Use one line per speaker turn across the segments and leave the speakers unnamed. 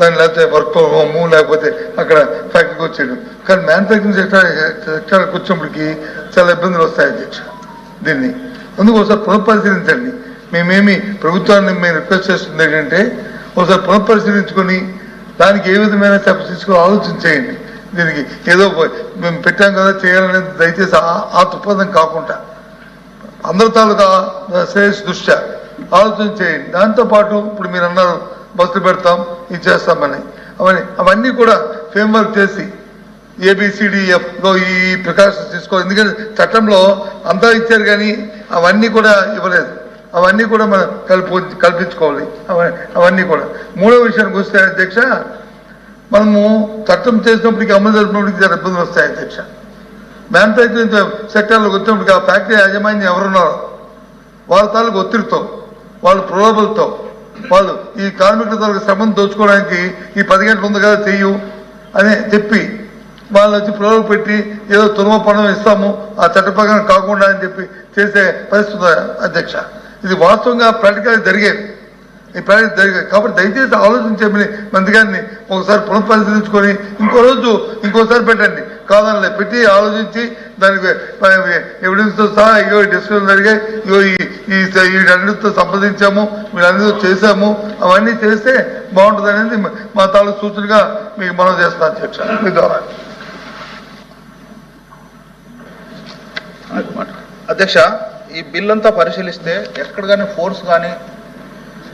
దాని లేకపోతే work from home లేకపోతే అక్కడ ఫ్యాక్టరీకి వచ్చేయడం. కానీ మ్యానుఫ్యాక్చరింగ్ సెక్టర్ సెక్టర్కి వచ్చినప్పటికి చాలా ఇబ్బందులు వస్తాయి అధ్యక్ష. దీన్ని అందుకు ఒకసారి పునఃపరిశీలించండి. మేమేమి ప్రభుత్వాన్ని మేము రిక్వెస్ట్ చేస్తుంది ఏంటంటే ఒకసారి పునఃపరిశీలించుకొని దానికి ఏ విధమైన స్టెప్స్ తీసుకుని ఆలోచన చేయండి. దీనికి ఏదో మేము పెట్టాం కదా చేయాలనేది దయచేసి ఆ- దృక్పథం కాకుండా అందరి తాలూకా శ్రేయస్ దృష్ట్యా ఆలోచన చేయండి. దాంతోపాటు ఇప్పుడు మీరు అన్నారు బస్సులు పెడతాం ఇది చేస్తామని. అవన్నీ అవన్నీ కూడా ఫ్రేమ్వర్క్ చేసి ఏబిసిడిఎఫ్లో e, ఈ ప్రికాషన్స్ తీసుకో ఎందుకంటే చట్టంలో అంతా ఇచ్చారు కానీ అవన్నీ కూడా ఇవ్వలేదు. అవన్నీ కూడా మనం కల్పి కల్పించుకోవాలి. అవన్నీ కూడా. మూడో విషయానికి వస్తే అధ్యక్ష మనము చట్టం చేసినప్పటికీ అమలు జరిపినప్పటికీ చాలా ఇబ్బందులు వస్తాయి అధ్యక్ష. మ్యానుఫ్యాక్చరింగ్ సెక్టర్లోకి వచ్చినప్పటికీ ఆ ఫ్యాక్టరీ యాజమాన్యం ఎవరున్నారో వాళ్ళ తాలూకు ఒత్తిడితో వాళ్ళ ప్రలోభలతో వాళ్ళు ఈ కార్మికుల తరగతి శ్రమను దోచుకోవడానికి ఈ పది గంటలు ఉంది కదా చెయ్యు అని చెప్పి వాళ్ళు వచ్చి ప్రలోభ పెట్టి ఏదో తురుమ పణం ఇస్తాము ఆ చట్ట ప్రకారం కాకుండా అని చెప్పి చేసే పరిస్థితి అధ్యక్ష. ఇది వాస్తవంగా ప్రాక్టికల్ జరిగేది. ఈ ప్రాజెక్ట్ జరిగాయి కాబట్టి దయచేసి ఆలోచించమని మంత్రి గారిని ఒకసారి పునఃపరిశీలించుకొని ఇంకో రోజు ఇంకోసారి పెట్టండి. కాదని పెట్టి ఆలోచించి దానికి ఎవిడెన్స్తో సహా ఇగో డిస్కషన్ జరిగాయి. ఇగో ఈ వీటన్నిటితో సంప్రదించాము. వీళ్ళన్నిటితో చేశాము. అవన్నీ చేస్తే బాగుంటుంది అనేది మా తాలూకు సూచనగా మీకు మనం చేస్తా అధ్యక్ష. మీ ద్వారా.
అధ్యక్ష ఈ బిల్ అంతా పరిశీలిస్తే ఎక్కడ కానీ ఫోర్స్ కానీ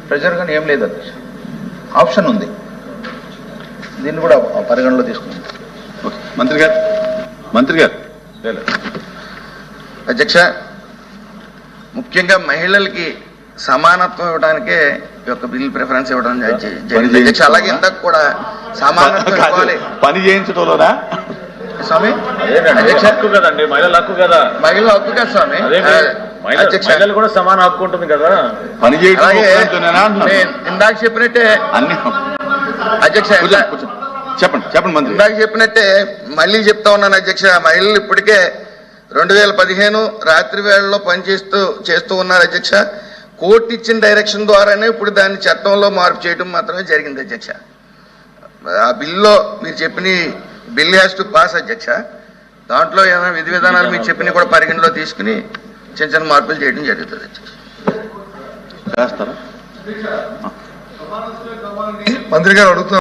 ప్రెషర్ కానీ ఏం లేదు అధ్యక్ష. ఆప్షన్ ఉంది. దీన్ని కూడా పరిగణలో
తీసుకుంటాం మంత్రి గారు. మంత్రి గారు.
అధ్యక్ష ముఖ్యంగా మహిళలకి సమానత్వం ఇవ్వడానికే ఈ యొక్క బిల్ ప్రిఫరెన్స్ ఇవ్వడం జరిగింది. అధ్యక్ష అలాగే ఇంతకు కూడా సమానత్వం ఇవ్వాలి.
పని చేయించడంలోనా
స్వామి? అధ్యక్ష.
హక్కు కదండి మహిళల హక్కు కదా.
మహిళ హక్కు కదా స్వామి?
మహిళలు కూడా సమాన హక్కు ఉంటుంది కదా.
పని చేయడం
ఇందాక చెప్పినట్టే
అన్ని
అధ్యక్ష.
చెప్పండి చెప్పండి మంత్రి.
ఇందాక చెప్పినట్టే మళ్ళీ చెప్తా ఉన్నాను అధ్యక్ష. మహిళలు ఇప్పటికే రెండు వేల పదిహేను రాత్రి వేళల్లో పనిచేస్తూ చేస్తూ ఉన్నారు అధ్యక్ష. కోర్టు ఇచ్చిన డైరెక్షన్ ద్వారానే ఇప్పుడు దాన్ని చట్టంలో మార్పు చేయడం మాత్రమే జరిగింది అధ్యక్ష. ఆ బిల్లో మీరు చెప్పిన బిల్ హ్యాస్ టు పాస్ అధ్యక్ష. దాంట్లో ఏమైనా విధి విధానాలు మీరు చెప్పినవి కూడా పరిగణలో తీసుకుని చిన్న చిన్న మార్పులు చేయడం జరుగుతుంది అధ్యక్ష.
చేస్తారా?
మంత్రి గారు అడుగుతున్నారు